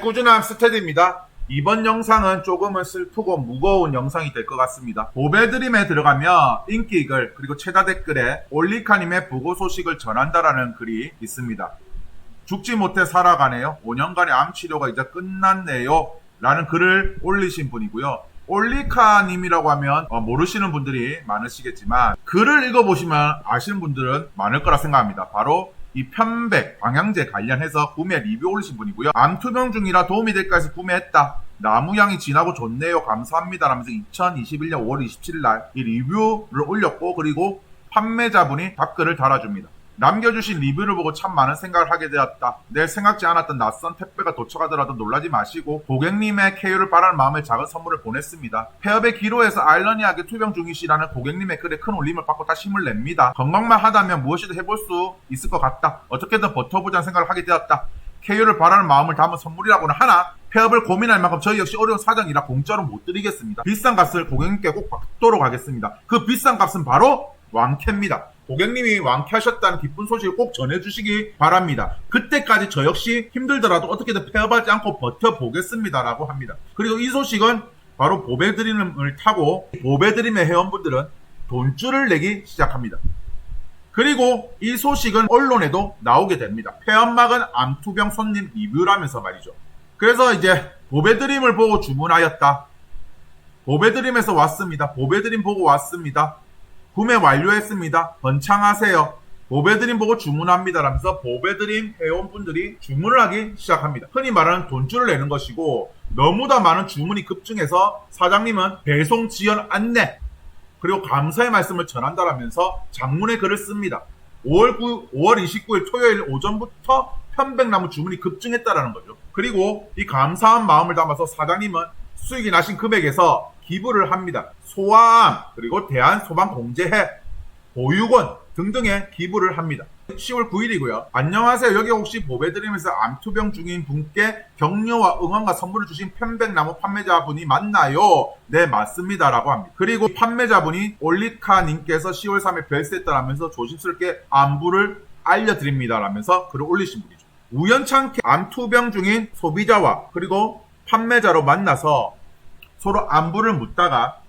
꾸준한 스테디입니다. 이번 영상은 조금은 슬프고 무거운 영상이 될 것 같습니다. 보배드림에 들어가면 인기글 그리고 최다 댓글에 올리카님의 부고 소식을 전한다라는 글이 있습니다. 죽지 못해 살아가네요. 5년간의 암 치료가 이제 끝났네요. 라는 글을 올리신 분이고요. 올리카님이라고 하면 어, 모르시는 분들이 많으시겠지만 글을 읽어보시면 아시는 분들은 많을 거라 생각합니다. 바로 이 편백 방향제 관련해서 구매 리뷰 올리신 분이고요. 암 투병 중이라 도움이 될까 해서 구매했다. 나무향이 진하고 좋네요. 감사합니다. 라면서 2021년 5월 27일 날 이 리뷰를 올렸고 그리고 판매자분이 답글을 달아줍니다. 남겨주신 리뷰를 보고 참 많은 생각을 하게 되었다. 내 생각지 않았던 낯선 택배가 도착하더라도 놀라지 마시고 고객님의 KO를 바라는 마음에 작은 선물을 보냈습니다. 폐업의 기로에서 아일러니하게 투병 중이시라는 고객님의 글에 큰 울림을 받고 다시 힘을 냅니다. 건강만 하다면 무엇이든 해볼 수 있을 것 같다. 어떻게든 버텨보자는 생각을 하게 되었다. KO를 바라는 마음을 담은 선물이라고는 하나 폐업을 고민할 만큼 저희 역시 어려운 사정이라 공짜로 못 드리겠습니다. 비싼 값을 고객님께 꼭 받도록 하겠습니다. 그 비싼 값은 바로 왕캐입니다. 고객님이 왕캐하셨다는 기쁜 소식을 꼭 전해주시기 바랍니다. 그때까지 저 역시 힘들더라도 어떻게든 폐업하지 않고 버텨보겠습니다라고 합니다. 그리고 이 소식은 바로 보배드림을 타고 보배드림의 회원분들은 돈줄을 내기 시작합니다. 그리고 이 소식은 언론에도 나오게 됩니다. 폐업막은 암투병 손님 리뷰라면서 말이죠. 그래서 이제 보배드림을 보고 주문하였다. 보배드림에서 왔습니다. 보배드림 보고 왔습니다. 구매 완료했습니다. 번창하세요. 보배드림 보고 주문합니다. 라면서 보배드림 회원분들이 주문을 하기 시작합니다. 흔히 말하는 돈줄을 내는 것이고 너무나 많은 주문이 급증해서 사장님은 배송 지연 안내 그리고 감사의 말씀을 전한다라면서 장문의 글을 씁니다. 5월 9, 5월 29일 토요일 오전부터 편백나무 주문이 급증했다라는 거죠. 그리고 이 감사한 마음을 담아서 사장님은 수익이 나신 금액에서 기부를 합니다. 소아암 그리고 대한소방공제회 보육원 등등에 기부를 합니다. 10월 9일이고요. 안녕하세요. 여기 혹시 보배드림에서 암투병 중인 분께 격려와 응원과 선물을 주신 편백나무 판매자분이 맞나요? 네, 맞습니다 라고 합니다. 그리고 판매자분이 올리카님께서 10월 3일 별세했다라면서 조심스럽게 안부를 알려드립니다 라면서 글을 올리신 분이죠. 우연찮게 암투병 중인 소비자와 그리고 판매자로 만나서 서로 안부를 묻다가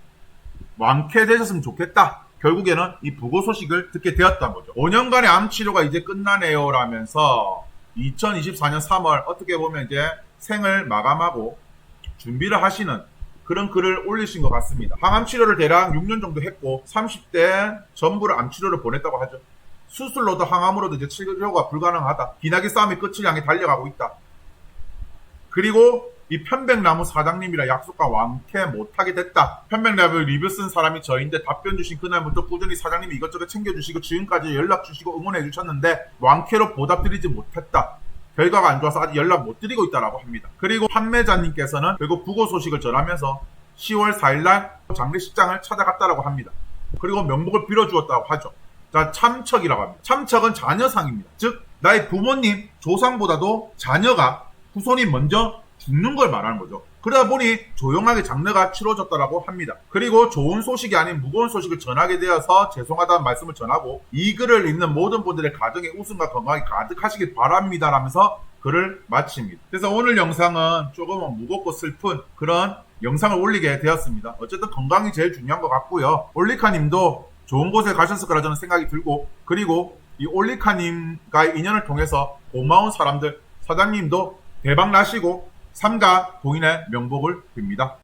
완쾌되셨으면 좋겠다. 결국에는 이 부고 소식을 듣게 되었던 거죠. 5년간의 암 치료가 이제 끝나네요. 라면서 2024년 3월 어떻게 보면 이제 생을 마감하고 준비를 하시는 그런 글을 올리신 것 같습니다. 항암 치료를 대략 6년 정도 했고 30대 전부를 암 치료를 보냈다고 하죠. 수술로도 항암으로도 이제 치료가 불가능하다. 기나기 싸움의 끝을 향해 달려가고 있다. 그리고 이 편백나무 사장님이라 약속과 완쾌 못하게 됐다. 편백나무 리뷰 쓴 사람이 저인데 답변 주신 그날부터 꾸준히 사장님이 이것저것 챙겨주시고 지금까지 연락 주시고 응원해 주셨는데 완쾌로 보답드리지 못했다. 결과가 안 좋아서 아직 연락 못 드리고 있다라고 합니다. 그리고 판매자님께서는 결국 부고 소식을 전하면서 10월 4일날 장례식장을 찾아갔다라고 합니다. 그리고 명복을 빌어주었다고 하죠. 자, 참척이라고 합니다. 참척은 자녀상입니다. 즉, 나의 부모님, 조상보다도 자녀가 후손이 먼저 죽는 걸 말하는 거죠. 그러다 보니 조용하게 장례가 치러졌다라고 합니다. 그리고 좋은 소식이 아닌 무거운 소식을 전하게 되어서 죄송하다는 말씀을 전하고 이 글을 읽는 모든 분들의 가정에 웃음과 건강이 가득하시길 바랍니다. 라면서 글을 마칩니다. 그래서 오늘 영상은 조금은 무겁고 슬픈 그런 영상을 올리게 되었습니다. 어쨌든 건강이 제일 중요한 것 같고요. 올리카님도 좋은 곳에 가셨을 거라 저는 생각이 들고 그리고 이 올리카님과의 인연을 통해서 고마운 사람들 사장님도 대박 나시고 삼가 공인의 명복을 빕니다.